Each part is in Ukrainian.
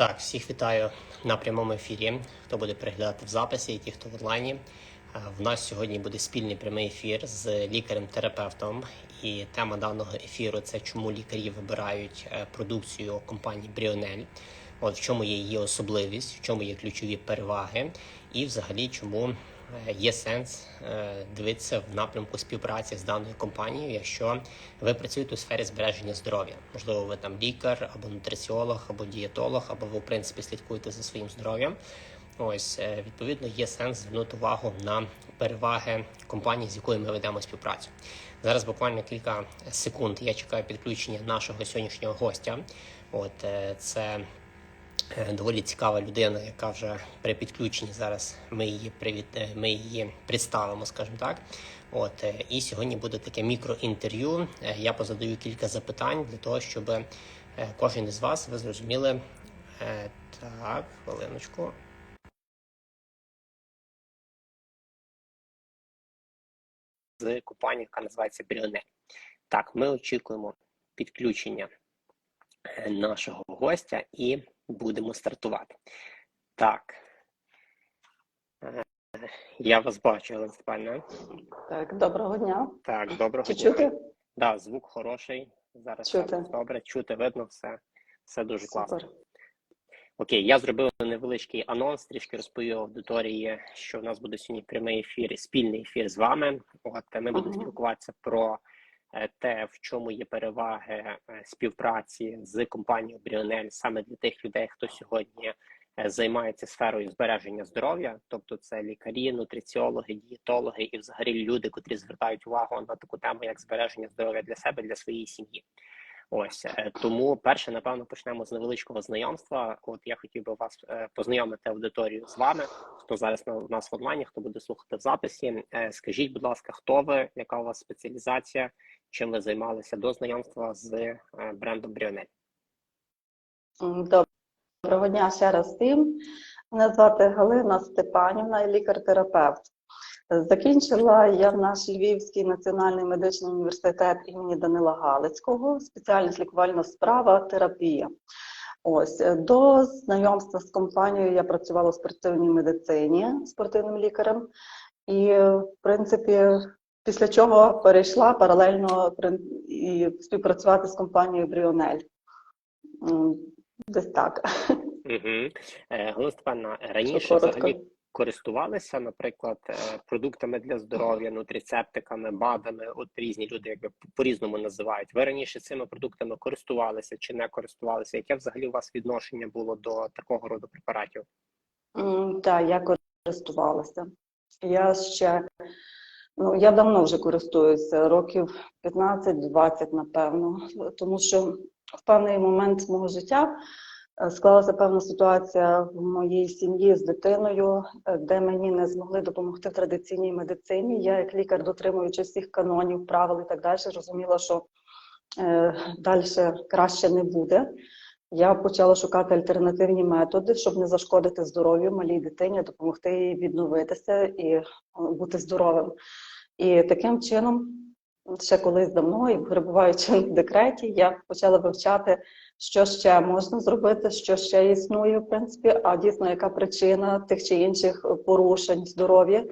Так, всіх вітаю на прямому ефірі. Хто буде переглядати в записі, і ті, хто в онлайні. Е, В нас сьогодні буде спільний прямий ефір з лікарем-терапевтом. І тема даного ефіру це чому лікарі вибирають е, продукцію компанії Бріонель. От в чому є її особливість, в чому є ключові переваги, і взагалі чому є сенс е, дивитися в напрямку співпраці з даною компанією, якщо ви працюєте у сфері збереження здоров'я. Можливо, ви там лікар або нутриціолог, або дієтолог, або ви в принципі слідкуєте за своїм здоров'ям. Ось е, відповідно є сенс звернути увагу на переваги компанії, з якою ми ведемо співпрацю. Зараз буквально кілька секунд. Я чекаю підключення нашого сьогоднішнього гостя. От е, це е, доволі цікава людина, яка вже при підключенні зараз ми її привіт, е, ми її представимо, скажімо так. От е, і сьогодні буде таке мікроінтерв'ю. Е, Я позадаю кілька запитань для того, щоб е, кожен із вас ви зрозуміли. Е, Так, хвилиночку. З компанією, яка називається Бріонель. Так, ми очікуємо підключення е, нашого гостя і будемо стартувати. Так. Е, Я вас бачу, Олена Степанівна. Так, доброго дня. Так, доброго Чи дня. чути? Да, звук хороший. Зараз Чути. все добре, чути, видно, все, все дуже класно. Окей, я зробив невеличкий анонс, трішки розповів аудиторії, що в нас буде сьогодні прямий ефір, спільний ефір з вами. От ми будемо Ага. спілкуватися про те, в чому є переваги е, співпраці з компанією Бріонель саме для тих людей, хто сьогодні е, займається сферою збереження здоров'я, тобто це лікарі, нутриціологи, дієтологи і взагалі люди, котрі звертають увагу на таку тему, як збереження здоров'я для себе, для своєї сім'ї. Ось е, тому перше, напевно, почнемо з невеличкого знайомства. От я хотів би вас е, познайомити аудиторію з вами. Хто зараз на нас в онлайні, хто буде слухати в записі. Е, Скажіть, будь ласка, хто ви, яка у вас спеціалізація, чим ви займалися до знайомства з е, брендом Бріонель? Доброго дня ще раз всім. Мене звати Галина Степанівна, лікар-терапевт. Закінчила я наш Львівський національний медичний університет імені Данила Галицького, спеціальність лікувальна справа, терапія. Ось е, до знайомства з компанією я працювала в спортивній медицині спортивним лікарем, і в принципі, після чого перейшла паралельно і співпрацювати з компанією Бріонель. Десь так. Угу. Галина Степанівна, раніше взагалі користувалися, наприклад, е, продуктами для здоров'я, нутрицептиками, БАДами. От різні люди якби по-різному називають. Ви раніше цими продуктами користувалися чи не користувалися? Яке взагалі у вас відношення було до такого роду препаратів? Так, я користувалася. Я ще, ну, я давно вже користуюся, років 15-20, напевно, тому що в певний момент мого життя е, склалася певна ситуація в моїй сім'ї з дитиною, е, де мені не змогли допомогти в традиційній медицині. Я, як лікар, дотримуючи всіх канонів, правил і так далі, розуміла, що е, далі краще не буде. Я почала шукати альтернативні методи, щоб не зашкодити здоров'ю малій дитині, допомогти їй відновитися і е, бути здоровим. І таким чином, ще колись давно, і перебуваючи в декреті, я почала вивчати, що ще можна зробити, що ще існує, в принципі, а дійсно яка причина тих чи інших порушень здоров'я.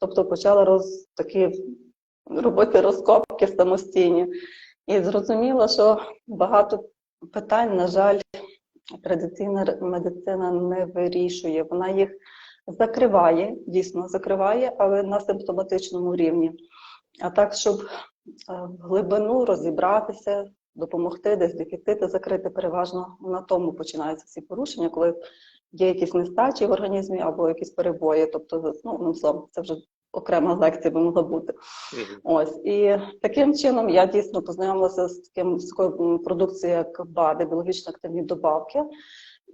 Тобто почала роз такі робити розкопки самостійні. І зрозуміла, що багато питань, на жаль, традиційна медицина не вирішує. Вона їх закриває, дійсно закриває, але на симптоматичному рівні. А так, щоб е, в глибину розібратися, допомогти, десь дефіцити закрити, переважно на тому починаються всі порушення, коли є якісь нестачі в організмі або якісь перебої. Тобто, ну, словом, це вже окрема лекція би могла бути. Мгм. Ось і таким чином я дійсно познайомилася з таким з такою продукцією, як БАДи, біологічно активні добавки,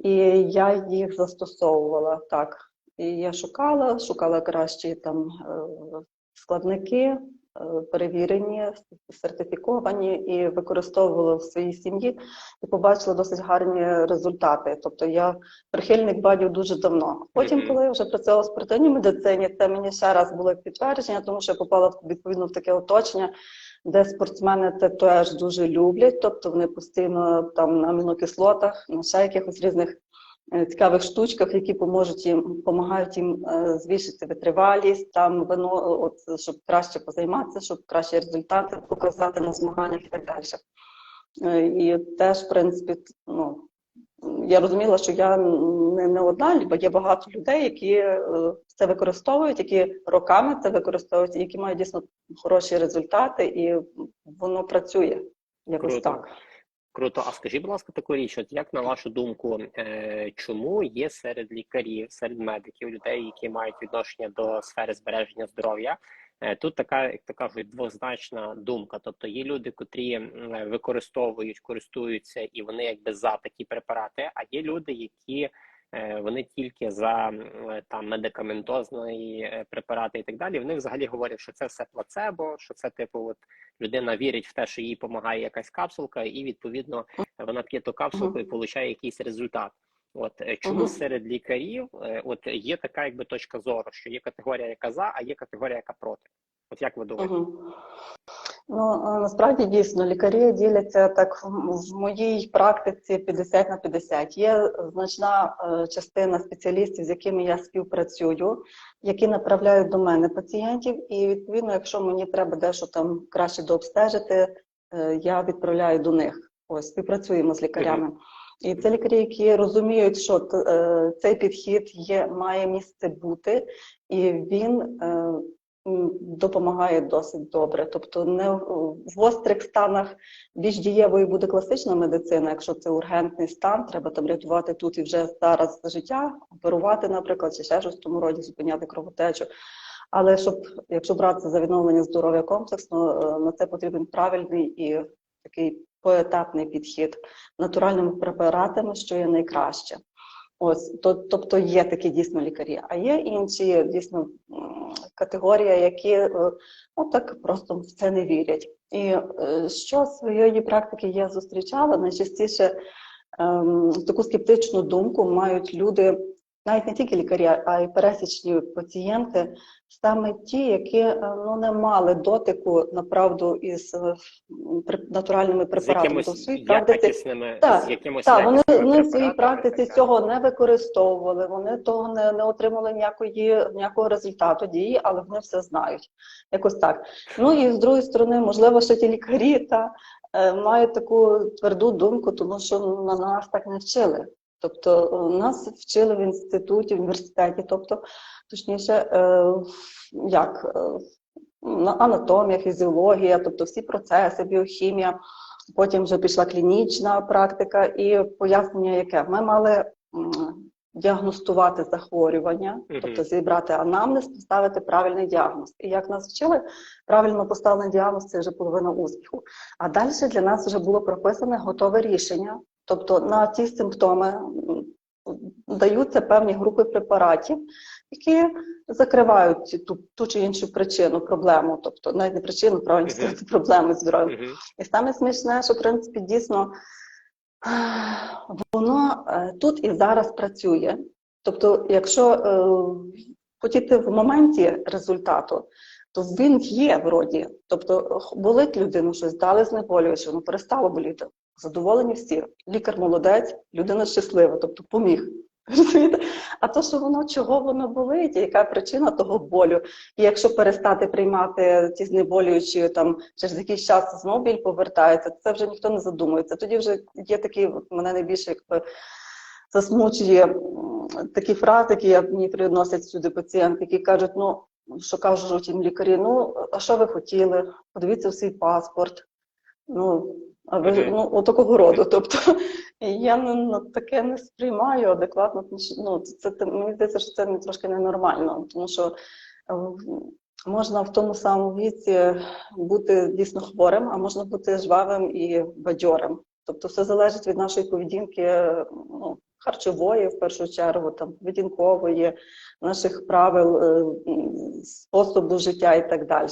і я їх застосовувала так. І я шукала, шукала кращі там е, складники, е, перевірені, сертифіковані, і використовувала в своїй сім'ї і побачила досить гарні результати. Тобто я прихильник бадів дуже давно. Потім, коли я вже працювала в спортивній медицині, це мені ще раз було підтвердження, тому що я попала в- відповідно в таке оточення, де спортсмени це теж дуже люблять, тобто вони постійно там на амінокислотах, на ще якихось різних цікавих штучках, які поможуть їм, допомагають їм е, збільшити витривалість, там вино, от, щоб краще позайматися, щоб кращі результати показати на змаганнях і так далі. Е, І теж, в принципі, ну, я розуміла, що я не, не одна, бо є багато людей, які е, це використовують, які роками це використовують, і які мають дійсно хороші результати, і воно працює якось Круто. так. Круто. А скажіть, будь ласка, таку річ, от як на вашу думку, е, чому є серед лікарів, серед медиків, людей, які мають відношення до сфери збереження здоров'я? е, Тут така, як то кажуть, двозначна думка. Тобто є люди, котрі використовують, користуються, і вони якби за такі препарати. А є люди, які вони тільки за м, там медикаментозні е, препарати і так далі. Вони взагалі говорять, що це все плацебо, що це типу, от людина вірить в те, що їй допомагає якась капсулка, і відповідно вона п'є ту капсулку і отримує якийсь результат. От е, чому Мгм. серед лікарів е, от є така якби точка зору, що є категорія, яка за, а є категорія, яка проти. От як ви думаєте? Мгм. Ну, насправді дійсно лікарі діляться так в моїй практиці 50 на 50. Є значна е, частина спеціалістів, з якими я співпрацюю, які направляють до мене пацієнтів, і відповідно, якщо мені треба дещо там краще дообстежити, е, я відправляю до них. Ось співпрацюємо з лікарями. І це лікарі, які розуміють, що е, цей підхід є, має місце бути, і він допомагає досить добре. Тобто, не в гострих станах більш дієвою буде класична медицина. Якщо це ургентний стан, треба там рятувати тут і вже зараз життя, оперувати, наприклад, чи ще щось в тому роді, зупиняти кровотечу. Але щоб, якщо братися за відновлення здоров'я комплексно, е, на це потрібен правильний і такий поетапний підхід натуральними препаратами, що є найкраще. Ось, то, тобто є такі дійсно лікарі, а є інші дійсно категорії, які е, ну, так просто в це не вірять. І е, що своєї практики я зустрічала, найчастіше ем, таку скептичну думку мають люди, навіть не тільки лікарі, а й пересічні пацієнти, саме ті, які е, ну, не мали дотику направду із е, натуральними З препаратами. якимось То в своїй практиці якісними, Так, з якимось так, вони, вони в своїй практиці так цього не використовували, вони того не, не отримали ніякої, ніякого результату дії, але вони все знають. Якось так. Ну і з другої сторони, можливо, ще ті лікарі та, е, мають таку тверду думку, тому що на нас так не вчили. Тобто е, нас вчили в інституті, в університеті, тобто, точніше, е, як е, анатомія, фізіологія, тобто всі процеси, біохімія. Потім вже пішла клінічна практика і пояснення, яке ми мали діагностувати захворювання, тобто зібрати анамнез, поставити правильний діагноз. І як нас вчили, правильно поставлений діагноз це вже половина успіху. А далі для нас вже було прописане готове рішення. Тобто на ті симптоми даються певні групи препаратів, які закривають ту, ту чи іншу причину, проблему, тобто навіть не причину, правильно сказати, проблеми з здоров'ям. Мгм. І саме смішне, що в принципі дійсно воно е, тут і зараз працює. Тобто, якщо е, хотіти в моменті результату, то він є вроді. Тобто, болить людину щось, дали знеболююче, воно перестало боліти. Задоволені всі. Лікар молодець, людина щаслива, тобто поміг. А то, що воно чого воно болить, яка причина того болю? І якщо перестати приймати ті знеболюючі, там через якийсь час знову біль повертається, це вже ніхто не задумується. Тоді вже є такі, от мене найбільше якби засмучує такі фрази, які я- мені приносять сюди пацієнти, які кажуть, ну що кажуть їм лікарі, ну а що ви хотіли? Подивіться в свій паспорт. Ну, а ви Мгм. ну, отакого роду. Тобто я ну, таке не сприймаю адекватно. тому що, Ну, це, це мені здається, що це не- трошки ненормально, тому що е, можна в тому самому віці бути дійсно хворим, а можна бути жвавим і бадьорим. Тобто все залежить від нашої поведінки, ну, харчової, в першу чергу, там поведінкової, наших правил, е, способу життя і так далі.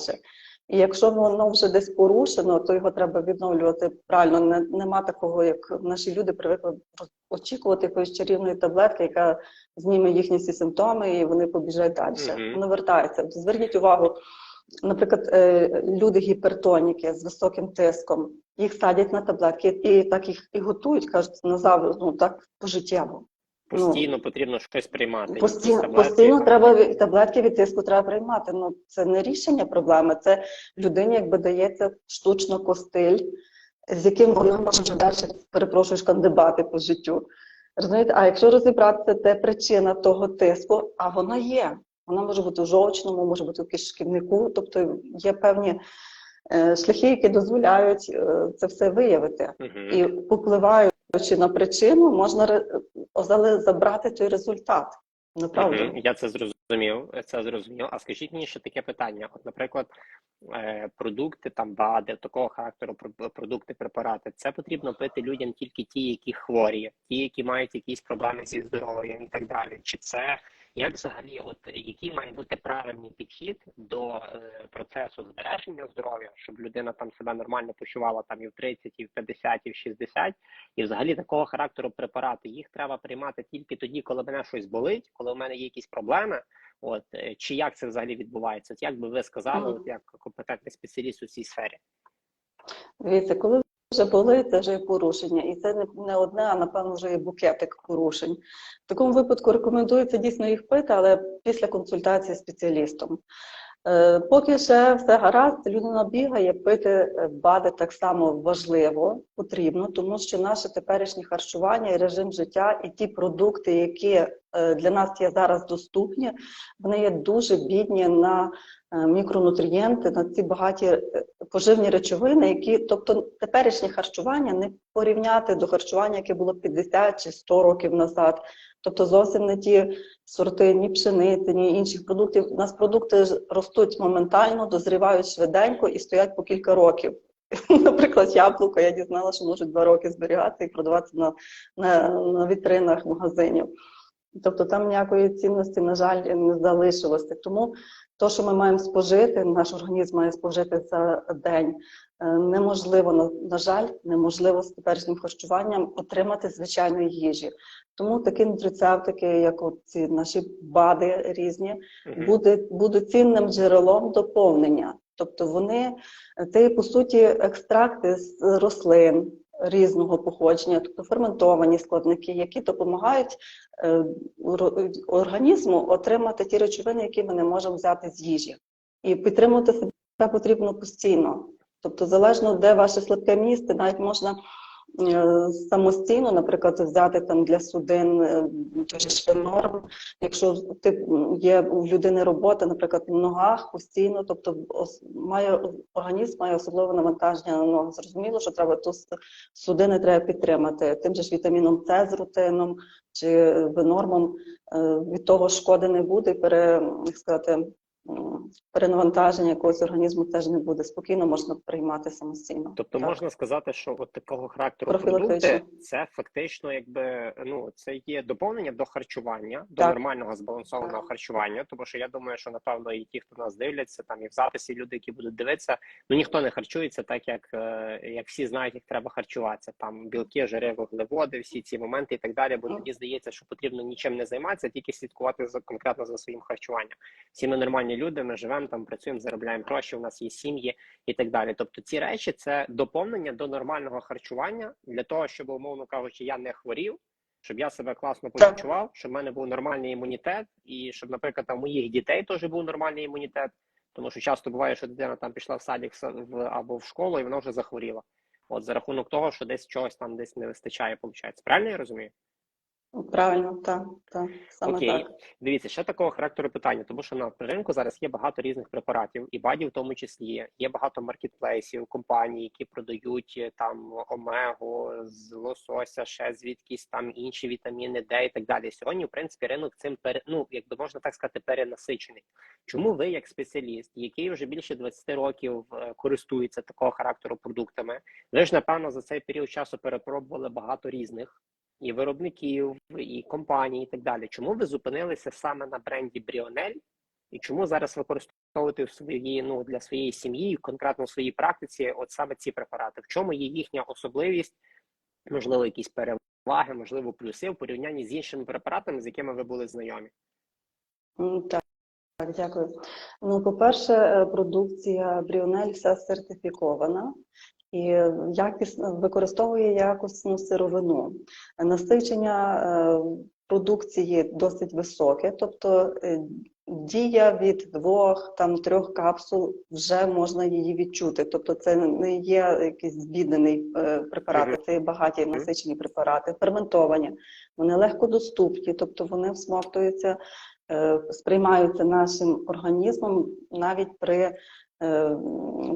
І якщо воно вже десь порушено, то його треба відновлювати правильно. Не, нема такого, як наші люди привикли очікувати якоїсь чарівної таблетки, яка зніме їхні всі симптоми, і вони побіжать далі. Мгм. Вони вертаються. Зверніть увагу, наприклад, е, люди гіпертоніки з високим тиском, їх садять на таблетки і так їх і готують, кажуть, назавжди, ну так пожиттєво. Постійно потрібно щось приймати. Постійно, таблетки. постійно треба таблетки від тиску треба приймати. Ну це не рішення проблеми. Це людині, якби дається штучно костиль, з яким вона може далі, перепрошую, шкандибати по життю. Розумієте? А якщо розібратися, де причина того тиску, а вона є. Вона може бути в жовчному, може бути в кишківнику, тобто є певні е, шляхи, які дозволяють е, це все виявити. Мгм. І попливаючи на причину, можна забрати той результат. Направду. Я це зрозумів. Це зрозумів. А скажіть мені ще таке питання: от, наприклад, е, продукти там БАДи, такого характеру про- продукти, препарати, це потрібно пити людям тільки ті, які хворі, ті, які мають якісь проблеми зі здоров'ям і так далі. Чи це як взагалі, от який має бути правильний підхід до е, процесу збереження здоров'я, щоб людина там себе нормально почувала там і в 30, і в 50, і в 60, і взагалі такого характеру препарати їх треба приймати тільки тоді, коли мене щось болить, коли в мене є якісь проблеми. От е, чи як це взагалі відбувається? От як би ви сказали, от як компетентний спеціаліст у цій сфері? Дивіться, коли вже були, це вже порушення. І це не, не одне, а напевно вже є букетик порушень. В такому випадку рекомендується дійсно їх пити, але після консультації з спеціалістом. Е, Поки ще все гаразд, людина бігає, пити е, БАДи так само важливо, потрібно, тому що наше теперішнє харчування і режим життя, і ті продукти, які е, для нас є зараз доступні, вони є дуже бідні на мікронутрієнти, на ці багаті е, поживні речовини, які, тобто теперішнє харчування не порівняти до харчування, яке було 50 чи 100 років назад. Тобто зовсім не ті сорти ні пшениці, ні інших продуктів. У нас продукти ростуть моментально, дозрівають швиденько і стоять по кілька років. Наприклад, яблуко я дізналася, що можуть два роки зберігатися і продаватися на, на, на вітринах магазинів. Тобто там ніякої цінності, на жаль, не залишилося. Тому то, що ми маємо спожити, наш організм має спожити за день, е, неможливо, на, жаль, неможливо з теперішнім харчуванням отримати звичайної їжі. Тому такі нутрицептики, як ці наші БАДи різні, Мгм. буде, будуть цінним джерелом доповнення. Тобто вони, це по суті екстракти з рослин різного походження, тобто ферментовані складники, які допомагають е, організму отримати ті речовини, які ми не можемо взяти з їжі. І підтримувати себе потрібно постійно. Тобто, залежно де ваше слабке місце, навіть можна самостійно, наприклад, взяти там для судин е, той же ж норм, якщо ти є у людини робота, наприклад, в ногах постійно, тобто має організм має особливе навантаження на ноги. Зрозуміло, що треба ту судини треба підтримати тим же ж вітаміном С з рутином чи винормом. Е, Від того шкоди не буде, пере, як сказати, перенавантаження якогось організму теж не буде. Спокійно можна приймати самостійно. Тобто Так. можна сказати, що от такого характеру продукти це фактично, якби ну це є доповнення до харчування, до Так. нормального збалансованого Так. харчування. Тому що я думаю, що напевно і ті, хто нас дивляться, там і в записі люди, які будуть дивитися, ну ніхто не харчується так, як, е, як всі знають, як треба харчуватися. Там білки, жири, вуглеводи, всі ці моменти і так далі. Бо тоді здається, що потрібно нічим не займатися, тільки слідкувати за конкретно за своїм харчуванням. Всі ми нормальні люди, ми живемо там, працюємо, заробляємо гроші. У нас є сім'ї і так далі. Тобто ці речі це доповнення до нормального харчування для того, щоб, умовно кажучи, я не хворів, щоб я себе класно почував, щоб в мене був нормальний імунітет, і щоб, наприклад, там, у моїх дітей теж був нормальний імунітет. Тому що часто буває, що дитина там пішла в садик або в школу, і вона вже захворіла. От за рахунок того, що десь чогось там десь не вистачає, виходить. Правильно я розумію? Правильно, так, так, саме Окей, так. дивіться, ще такого характеру питання, тому що на ринку зараз є багато різних препаратів, і бадів в тому числі є багато маркетплейсів, компаній, які продають е, там омегу з лосося, ще звідкись там інші вітаміни, Д і так далі. Сьогодні, в принципі, ринок цим пере, ну, якби можна так сказати, перенасичений. Чому ви, як спеціаліст, який вже більше 20 років е, користується такого характеру продуктами, ви ж напевно за цей період часу перепробували багато різних і виробників, і компаній, і так далі. Чому ви зупинилися саме на бренді Бріонель? І чому зараз використовуєте в своїй ну для своєї сім'ї, конкретно в своїй практиці, от саме ці препарати? В чому є їхня особливість? Можливо, якісь переваги, можливо, плюси в порівнянні з іншими препаратами, з якими ви були знайомі? Так, так, дякую. Ну, по-перше, е, продукція Бріонель вся сертифікована і якісно використовує якісну сировину. Насичення е, продукції досить високе, тобто е, дія від двох там трьох капсул вже можна її відчути. Тобто, це не є якийсь збіднений е, препарати, це є багаті насичені препарати, ферментовані. Вони легкодоступні, тобто вони всмоктуються, сприймаються нашим організмом навіть при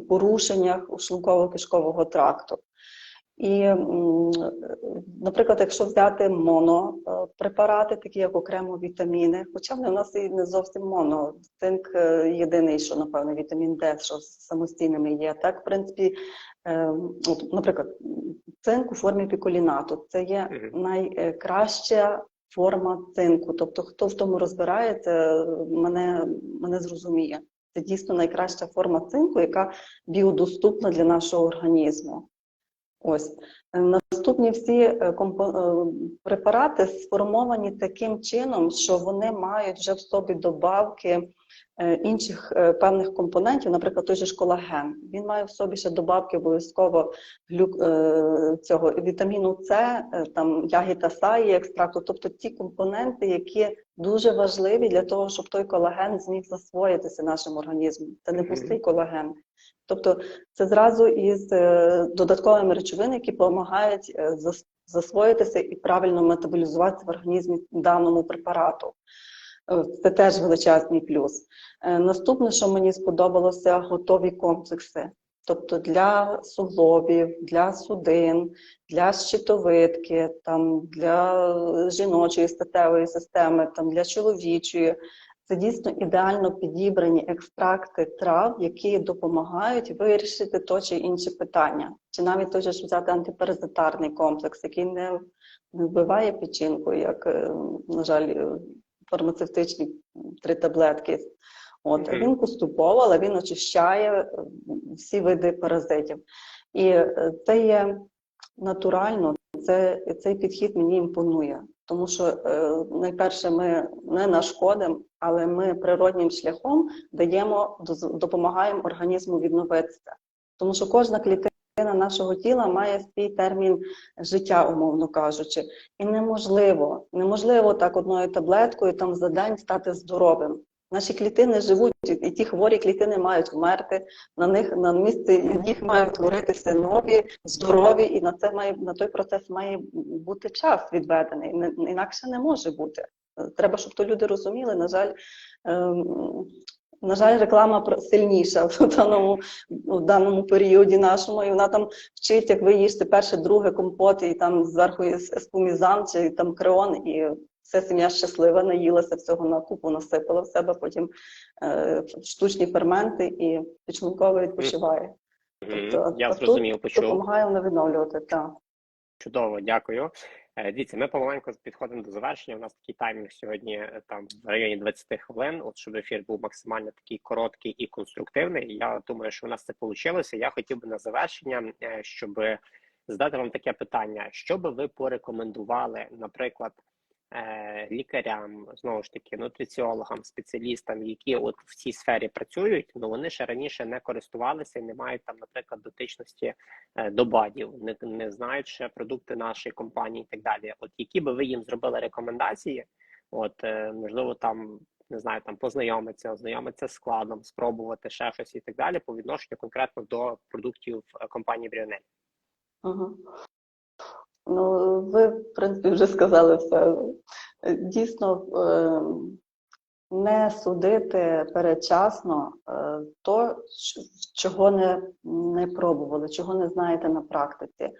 порушеннях шлунково-кишкового тракту. І, наприклад, якщо взяти монопрепарати, такі як окремо вітаміни, хоча вони в нас і не зовсім моно, цинк е, єдиний, що напевно вітамін Д, що самостійними є. Так, в принципі, е, от, наприклад, цинк у формі піколінату це є найкраща форма цинку. Тобто, хто в тому розбирається, мене, мене зрозуміє. Це дійсно найкраща форма цинку, яка біодоступна для нашого організму. Ось Е, наступні всі е, е, препарати сформовані таким чином, що вони мають вже в собі добавки інших певних компонентів, наприклад, той же ж колаген. Він має в собі ще добавки обов'язково глюк цього вітаміну С, там ягід асаї, екстракту, тобто ті компоненти, які дуже важливі для того, щоб той колаген зміг засвоїтися нашим організмом. Це не пустий колаген. Тобто це зразу із е, додатковими речовинами, які допомагають е, засвоїтися і правильно метаболізуватися в організмі даному препарату. Е, Це теж величезний плюс. Наступне, що мені сподобалося, готові комплекси. Тобто для суглобів, для судин, для щитовидки, там, для жіночої статевої системи, там, для чоловічої. Це дійсно ідеально підібрані екстракти трав, які допомагають вирішити то чи інше питання. Чи навіть той же ж взяти антиперезитарний комплекс, який не, вбиває печінку, як, е, на жаль, е, фармацевтичні три таблетки. От Мгм. він поступово, але він очищає е, всі види паразитів. І це є натурально, це, цей підхід мені імпонує. Тому що е, найперше ми не нашкодимо, але ми природнім шляхом даємо, допомагаємо організму відновитися. Тому що кожна клітина нашого тіла має свій термін життя, умовно кажучи. І неможливо, неможливо так одною таблеткою там за день стати здоровим. Наші клітини живуть, і ті хворі клітини мають вмерти, на них на місці їх мають творитися нові, здорові, і на це має на той процес має бути час відведений. Інакше не може бути. Треба, щоб то люди розуміли. На жаль, ем, на жаль, реклама сильніша в даному, в даному періоді нашому, і вона там вчить, як ви їсти перше, друге компот, і там зверху є ес- еспумізан чи там креон, і вся сім'я щаслива, наїлася всього на купу, насипала в себе, потім е, штучні ферменти і підшлунково відпочиває. Тобто, Я зрозумів, почув. Допомагає воно відновлювати. Так. Чудово, дякую. Е, Дивіться, ми помаленьку підходимо до завершення. У нас такий таймінг сьогодні е, там в районі 20 хвилин. От щоб ефір був максимально такий короткий і конструктивний. Я думаю, що у нас це вийшло. Я хотів би на завершення, е, щоб задати вам таке питання: що би ви порекомендували, наприклад, лікарям, знову ж таки, нутриціологам, спеціалістам, які от в цій сфері працюють, ну вони ще раніше не користувалися і не мають там, наприклад, дотичності е, до бадів, не, не знають ще продукти нашої компанії і так далі. От які би ви їм зробили рекомендації? От е, можливо, там не знаю, там познайомитися, ознайомитися з складом, спробувати ще щось і так далі по відношенню конкретно до продуктів е, компанії Бріонель. Угу. Ну, ви, в принципі, вже сказали все. Дійсно, е, не судити передчасно е, то, чого не, не пробували, чого не знаєте на практиці.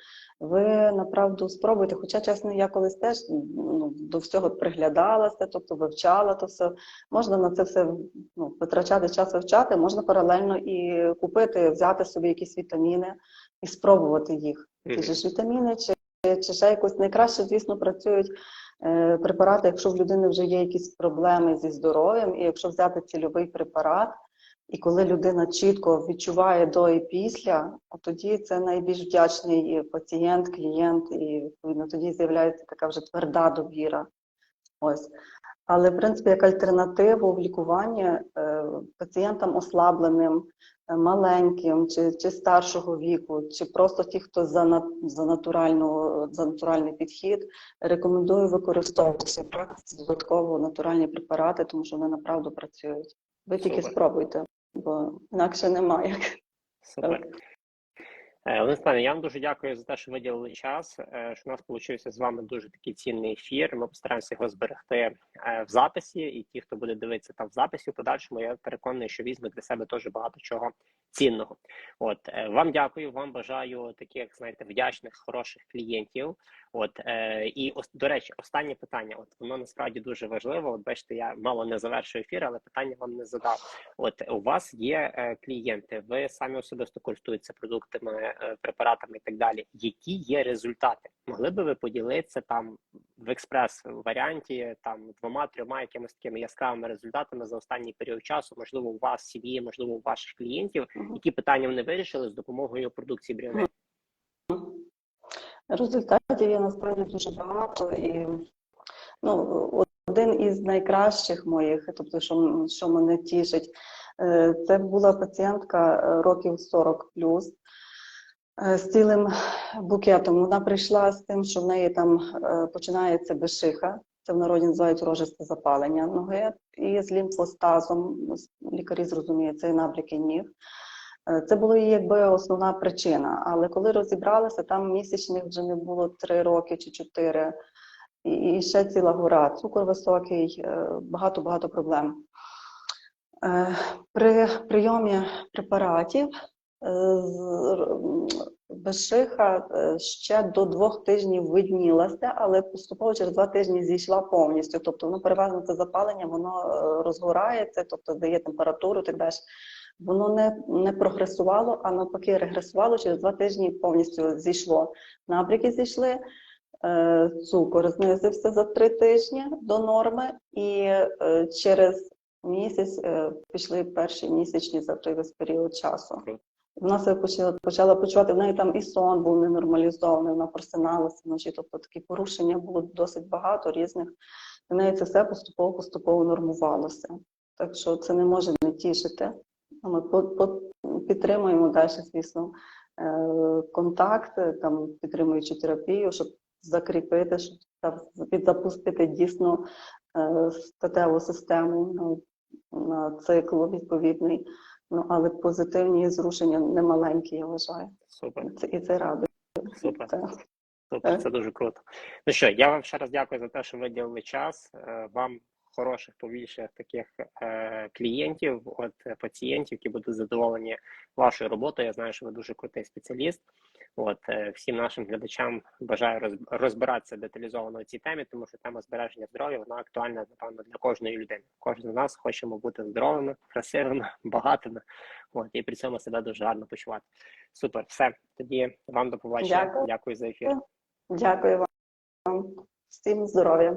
Ви направду спробуйте, хоча, чесно, я колись теж ну, до всього приглядалася, тобто вивчала то все. Можна на це все ну, витрачати час вивчати, можна паралельно і купити, взяти собі якісь вітаміни і спробувати їх. Ті ж вітаміни чи, чи ще якось найкраще, звісно, працюють е, препарати, якщо в людини вже є якісь проблеми зі здоров'ям, і якщо взяти цільовий препарат, і коли людина чітко відчуває до і після, тоді це найбільш вдячний пацієнт, клієнт, і відповідно тоді з'являється така вже тверда довіра. Ось. Але, в принципі, як альтернативу в лікуванні е, пацієнтам ослабленим, е, маленьким чи, чи старшого віку, чи просто ті, хто за, за, натуральну, за натуральний підхід, рекомендую використовувати практиці додатково натуральні препарати, тому що вони направду працюють. Ви тільки спробуйте, бо інакше немає. Супер. Е, Олег я вам дуже дякую за те, що виділили час. е, Що у нас вийшов з вами дуже такий цінний ефір. Ми постараємося його зберегти е, в записі, і ті, хто буде дивитися там в записі, в подальшому я переконаний, що візьме для себе теж багато чого цінного. От вам дякую, вам бажаю таких, знаєте, вдячних, хороших клієнтів. От і до речі, останнє питання. От воно насправді дуже важливо. От бачите, я мало не завершую ефір, але питання вам не задав. От у вас є клієнти, ви самі особисто користуєтеся продуктами, препаратами і так далі. Які є результати? Могли би ви поділитися там в експрес варіанті, там двома трьома якимись такими яскравими результатами за останній період часу? Можливо, у вас сім'ї, можливо, у ваших клієнтів, які питання вони вирішили з допомогою продукції Бріоне? Результатів є насправді дуже багато і ну, один із найкращих моїх, тобто, що, що мене тішить, е, це була пацієнтка е, років 40 плюс з цілим букетом. Вона прийшла з тим, що в неї там е, починається бешиха, це в народі називають рожисте запалення ноги, і з лімфостазом, лікарі зрозуміють, це і набряки ніг. Е, Це була її якби основна причина. Але коли розібралися, там місячних вже не було три роки чи чотири, і, ще ціла гора. Цукор високий, багато-багато проблем. Е, При прийомі препаратів е, безшиха е, ще до двох тижнів виднілася, але поступово через два тижні зійшла повністю. Тобто воно переважно це запалення, воно е, розгорається, тобто дає температуру так далі. Воно не, не прогресувало, а навпаки регресувало через два тижні повністю зійшло. Набряки зійшли, цукор знизився за три тижні до норми, і через місяць пішли перші місячні за той весь період часу. Вона себе почала, почала почувати, в неї там і сон був ненормалізований, вона просиналася вночі, тобто такі порушення було досить багато різних. В неї це все поступово-поступово нормувалося. Так що це не може не тішити. Ми підтримуємо далі, звісно, е, контакт, там, підтримуючи терапію, щоб закріпити, щоб підзапустити дійсно е, статеву систему на цикл відповідний. Ну, але позитивні зрушення немаленькі, я вважаю. Супер, Це, і це радує. супер. Так. Супер, це дуже круто. Ну що, я вам ще раз дякую за те, що виділили час. Е, Вам хороших, побільше таких е, клієнтів, от е, пацієнтів, які будуть задоволені вашою роботою. Я знаю, що ви дуже крутий спеціаліст. От е, всім нашим глядачам бажаю роз- розбиратися деталізовано в цій темі, тому що тема збереження здоров'я вона актуальна напевно для кожної людини. Кожен з нас хочемо бути здоровими, красивими, багатими. От і при цьому себе дуже гарно почувати. Супер, все тоді вам до побачення. Дякую. Дякую за ефір. Дякую вам. Всім здоров'я.